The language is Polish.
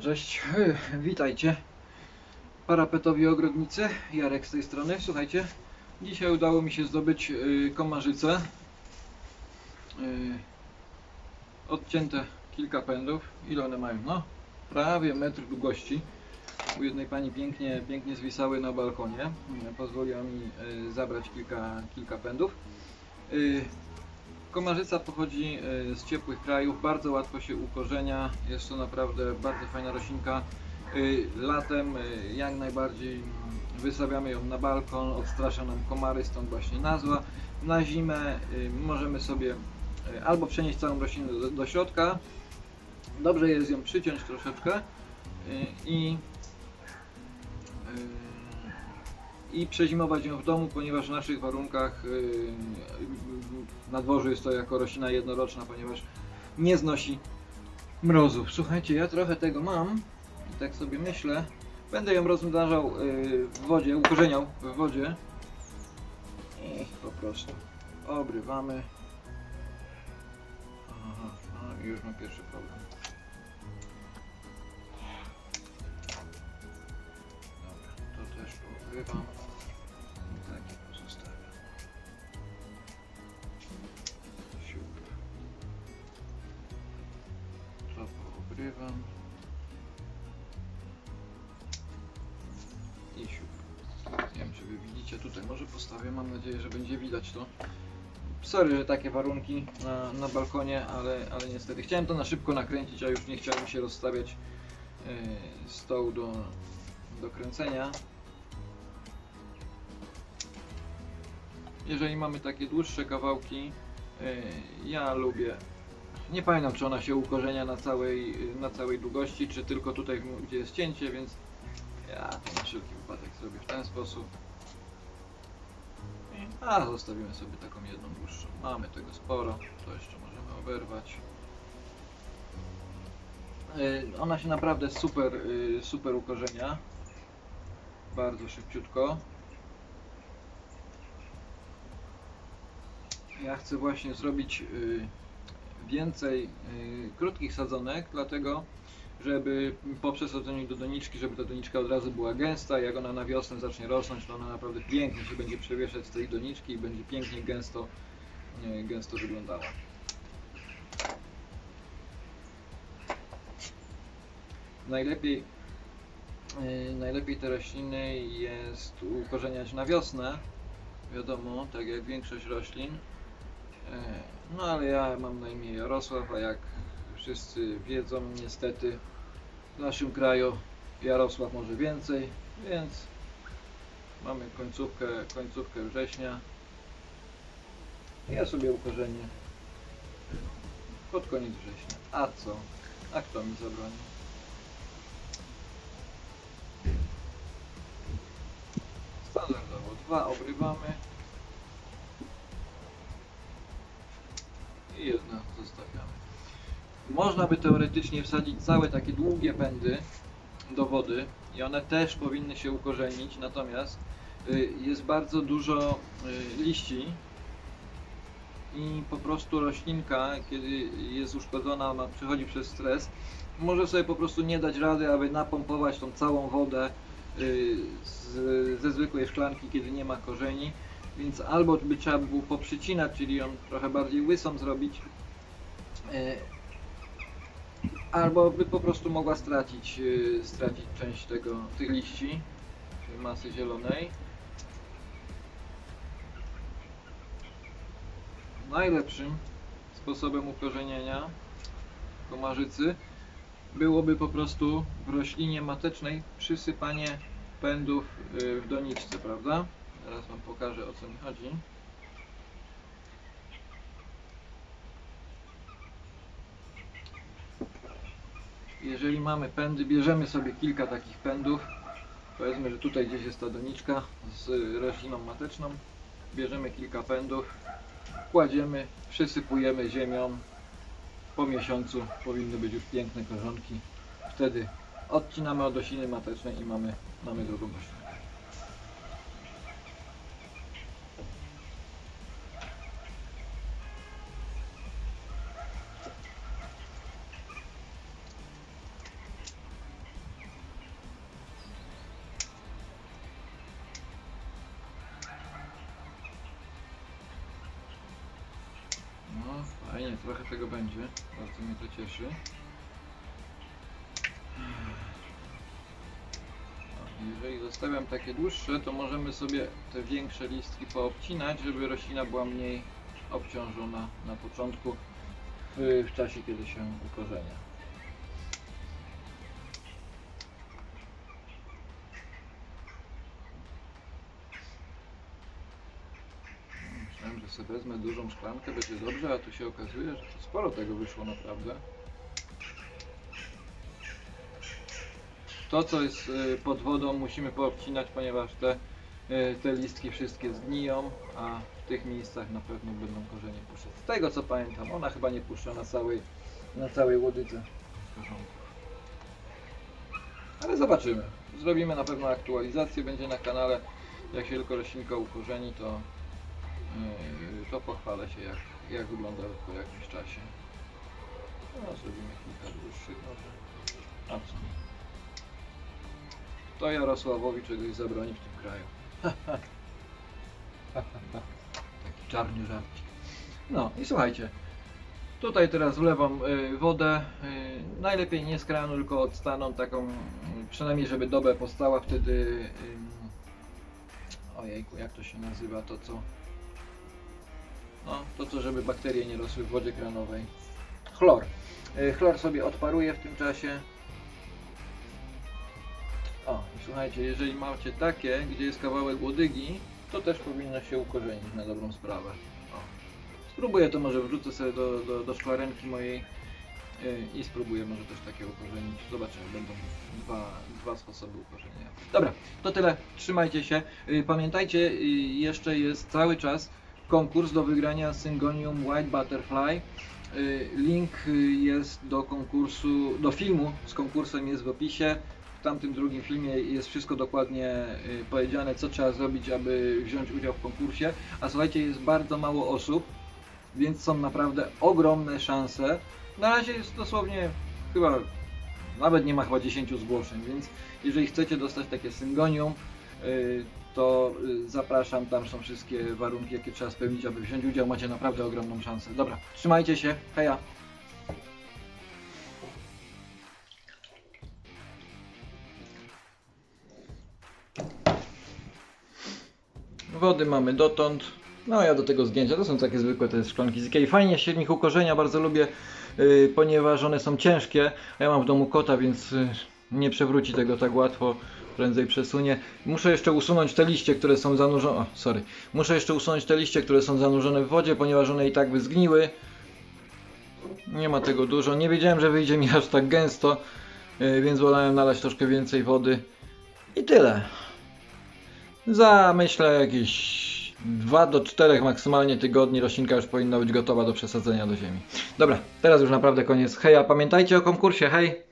cześć, witajcie. Parapetowi ogrodnicy, Jarek z tej strony. Słuchajcie, dzisiaj udało mi się zdobyć y, komarzycę. Y, odcięte kilka pędów. Ile one mają? No, prawie metr długości. U jednej pani pięknie, pięknie zwisały na balkonie. Pozwoliła mi y, zabrać kilka, kilka pędów. Komarzyca pochodzi e, z ciepłych krajów, bardzo łatwo się ukorzenia, jest to naprawdę bardzo fajna roślinka. E, Latem e, jak najbardziej wystawiamy ją na balkon, odstrasza nam komary, stąd właśnie nazwa. Na zimę możemy sobie albo przenieść całą roślinę do, do środka, dobrze jest ją przyciąć troszeczkę i i przezimować ją w domu, ponieważ w naszych warunkach yy, na dworzu jest to jako roślina jednoroczna, ponieważ nie znosi mrozów. Słuchajcie, ja trochę tego mam i tak sobie myślę, będę ją rozmnażał yy, w wodzie, ukorzeniał w wodzie i po prostu obrywamy. Aha, no już mam pierwszy problem. Dobra, to też obrywam. Nie wiem czy wy widzicie tutaj, może postawię, mam nadzieję, że będzie widać to. Sorry, że takie warunki na, na balkonie, ale, ale niestety chciałem to na szybko nakręcić, a już nie chciałem się rozstawiać yy, stołu do, do kręcenia. jeżeli mamy takie dłuższe kawałki, yy, ja lubię. Nie pamiętam, czy ona się ukorzenia na całej, na całej długości, czy tylko tutaj, gdzie jest cięcie, więc ja to na wszelki wypadek zrobię w ten sposób. I- A zostawimy sobie taką jedną dłuższą. Mamy tego sporo, to jeszcze możemy oberwać. Yy, Ona się naprawdę super, yy, super ukorzenia. Bardzo szybciutko. Ja chcę właśnie zrobić y, więcej y, krótkich sadzonek, dlatego żeby po przesadzeniu do doniczki, żeby ta doniczka od razu była gęsta, jak ona na wiosnę zacznie rosnąć, to ona naprawdę pięknie się będzie przewieszać z tej doniczki i będzie pięknie gęsto, y, gęsto wyglądała. Najlepiej, y, najlepiej te rośliny jest ukorzeniać na wiosnę, wiadomo, tak jak większość roślin. E, No ale ja mam na imię Jarosław, a jak wszyscy wiedzą, niestety w naszym kraju Jarosław może więcej, więc mamy końcówkę, końcówkę września. Ja sobie ukorzenię pod koniec września. A co? A kto mi zabroni? Standardowo dwa obrywamy. Można by teoretycznie wsadzić całe takie długie pędy do wody i one też powinny się ukorzenić, natomiast y, jest bardzo dużo y, liści i po prostu roślinka, kiedy jest uszkodzona, ona przechodzi przez stres, może sobie po prostu nie dać rady, aby napompować tą całą wodę y, z, ze zwykłej szklanki, kiedy nie ma korzeni. Więc albo by trzeba było poprzycinać, czyli ją trochę bardziej łysą zrobić, albo by po prostu mogła stracić, e, stracić część tego, tych liści, czyli masy zielonej. Najlepszym sposobem ukorzenienia komarzycy byłoby po prostu w roślinie matecznej przysypanie pędów e, w doniczce, prawda? Teraz Wam pokażę o co mi chodzi. Jeżeli mamy pędy, bierzemy sobie kilka takich pędów. Powiedzmy, że tutaj gdzieś jest ta doniczka z rośliną mateczną. Bierzemy kilka pędów, kładziemy, przysypujemy ziemią. Po miesiącu powinny być już piękne korzonki. Wtedy odcinamy od rośliny matecznej i mamy, mamy drugą roślinę. Fajnie, trochę tego będzie. Bardzo mnie to cieszy. O, Jeżeli zostawiam takie dłuższe, to możemy sobie te większe listki poobcinać, żeby roślina była mniej obciążona na początku, w, w czasie kiedy się ukorzenia. Myślałem, że sobie wezmę dużą szklankę, będzie dobrze, a tu się okazuje, że sporo tego wyszło naprawdę. To, co jest y, pod wodą, musimy poobcinać, ponieważ te, y, te listki wszystkie zgniją, a w tych miejscach na pewno będą korzenie puszczać. Z tego co pamiętam, ona chyba nie puszcza na całej, na całej łodyce. Ale zobaczymy. Zrobimy na pewno aktualizację, będzie na kanale. Jak się tylko roślinka ukorzeni, to, to pochwalę się jak, jak wygląda po jakimś czasie. No, zrobimy kilka dłuższych może. Co? To Jarosławowi czegoś zabroni w tym kraju. Taki czarny żarcik. No i słuchajcie. Tutaj teraz wlewam y, wodę. Y, najlepiej nie z kranu, tylko od staną taką, y, przynajmniej żeby dobę postała, wtedy. Y, ojejku, jak to się nazywa to co? No, to co, żeby bakterie nie rosły w wodzie kranowej. Chlor. Y, chlor sobie odparuje w tym czasie. O, słuchajcie, jeżeli macie takie, gdzie jest kawałek łodygi, to też powinno się ukorzenić na dobrą sprawę. O. Spróbuję to może wrzucę sobie do, do, do szklarenki mojej yy, i spróbuję może też takie ukorzenić. Zobaczymy, będą dwa, dwa sposoby ukorzenienia. Dobra, to tyle. Trzymajcie się. Yy, pamiętajcie, jeszcze jest cały czas konkurs do wygrania Syngonium White Butterfly. Yy, Link yy, jest do konkursu, do filmu z konkursem jest w opisie. W tamtym drugim filmie jest wszystko dokładnie y, powiedziane, co trzeba zrobić, aby wziąć udział w konkursie. A słuchajcie, jest bardzo mało osób, więc są naprawdę ogromne szanse. Na razie jest dosłownie chyba nawet nie ma chyba 10 zgłoszeń, więc jeżeli chcecie dostać takie syngonium, y, to y, zapraszam, tam są wszystkie warunki, jakie trzeba spełnić, aby wziąć udział. Macie naprawdę ogromną szansę. Dobra, trzymajcie się, heja! Wody mamy dotąd. No ja do tego zdjęcia, to są takie zwykłe, jest szklanki z Ikei. Fajnie się w nich ukorzenia, bardzo lubię, yy, ponieważ one są ciężkie. A ja mam w domu kota, więc yy, nie przewróci tego tak łatwo, prędzej przesunie. Muszę jeszcze usunąć te liście, które są zanurzone, o sorry. Muszę jeszcze usunąć te liście, które są zanurzone w wodzie, ponieważ one i tak by zgniły. Nie ma tego dużo, nie wiedziałem, że wyjdzie mi aż tak gęsto, yy, więc wolałem nalać troszkę więcej wody. I tyle. Za myślę jakieś 2 do 4 maksymalnie tygodni roślinka już powinna być gotowa do przesadzenia do ziemi. Dobra, teraz już naprawdę koniec. Heja, pamiętajcie o konkursie, hej!